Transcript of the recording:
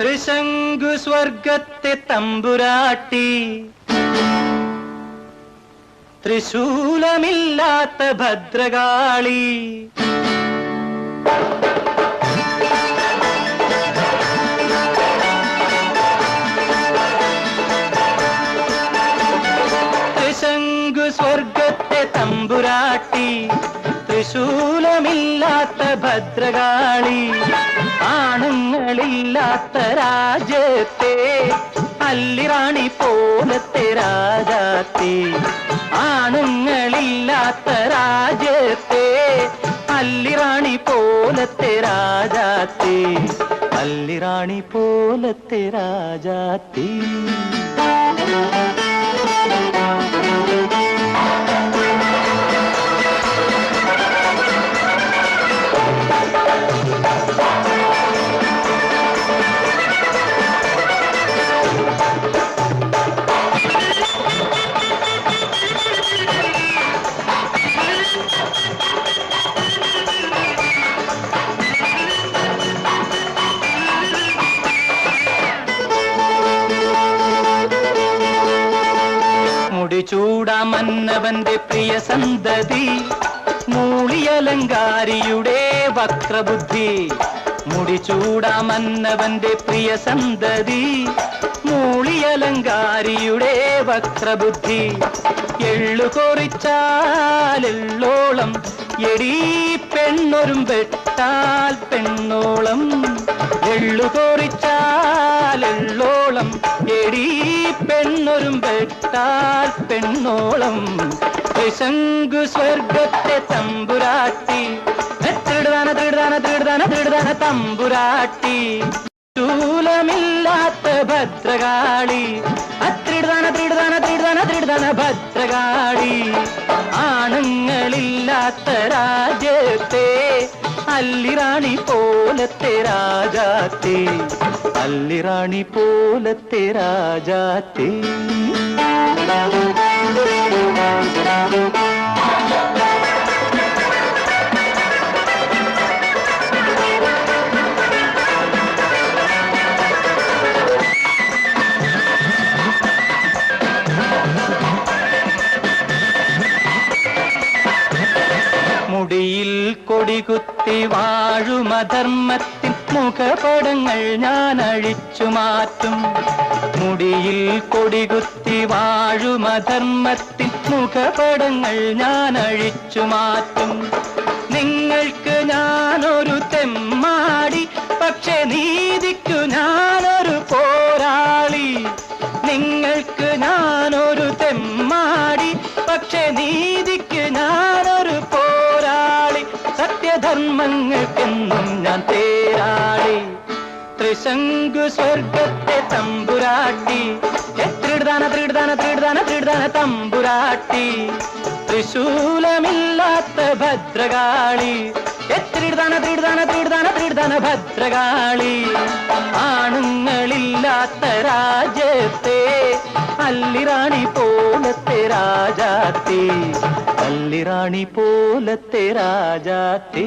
ത്രിശങ്കു സ്വർഗത്തെ തമ്പുരാട്ടി. ത്രിശൂലമില്ലാത്ത ഭദ്രകാളി. ത്രിശങ്കു സ്വർഗത്തെ തമ്പുരാട്ടി. തൃശൂലമില്ലാത്ത ഭദ്രകാളി. ആണുങ്ങളില്ലാത്ത രാജ്യത്തെ അല്ലിറാണി പോലത്തെ രാജാത്തെ. ആണുങ്ങളില്ലാത്ത രാജ്യത്തെ അല്ലിറാണി പോലത്തെ രാജാത്തെ. അല്ലിറാണി പോലത്തെ രാജാത്തി. മുടിചൂടാമന്നവന്റെ പ്രിയ സന്തതി മൂളിയലങ്കാരിയുടെ വക്രബുദ്ധി. മുടിചൂടാമന്നവന്റെ പ്രിയ സന്തതി മൂളിയലങ്കാരിയുടെ വക്രബുദ്ധി. എള്ളു കൊറിച്ചാലെള്ളോളം എടീ പെണ്ണൊരും വെട്ടാൽ പെണ്ണോളം. എള്ളു കൊറിച്ചാലെള്ളോളം എടീ പെണ്ണൊരും പെട്ടാൽ പെണ്ണോളം ശംഖു സ്വർഗത്തെ തമ്പുരാട്ടി. തൃടുതാന തൃടുതാന തൃടുതാന തൃടുതാന തമ്പുരാട്ടി. ശൂലമില്ലാത്ത ഭദ്രകാളി. അത്രിടുതാന തൃടുതാന തൃടുതാന തൃടുതാന ഭദ്രകാളി. ആണുങ്ങളില്ലാത്ത രാജ്യത്തെ അല്ലിറാണി പോലത്തെ രാജാത്തെ അല്ലിറാണി പോലത്തെ രാജാത്തെ മുടിയിൽ കൊടികുത്തി വാഴുമധർമ്മത്തിൻ മുഖപടങ്ങൾ ഞാൻ അഴിച്ചു മാറ്റും. മുടിയിൽ കൊടികുത്തി വാഴുമധർമ്മത്തിൻ മുഖപടങ്ങൾ ഞാൻ അഴിച്ചു മാറ്റും. നിങ്ങൾക്ക് ഞാനൊരു തെമ്മാടി പക്ഷെ നീതിക്കു ഞാനൊരു സത്യധർമ്മങ്ങൾക്കെന്നും ഞാൻ തേരാളി ത്രിശങ്കു സ്വർഗത്തെ തമ്പുരാട്ടി. ത്രിടുതാന ത്രിടുതാന ത്രിടുതാന ത്രിടുതാന തമ്പുരാട്ടി. ത്രിശൂലമില്ലാത്ത ഭദ്രകാളി. എത്രിടുതാന ത്രിടുതാന ത്രിടുതാന ത്രിടുതാന ഭദ്രകാളി. ആണുങ്ങളില്ലാത്ത രാജ്യത്തെ അല്ലിറാണി പോലത്തെ രാജാത്തി. അല്ലിറാണി പോലത്തെ രാജാത്തി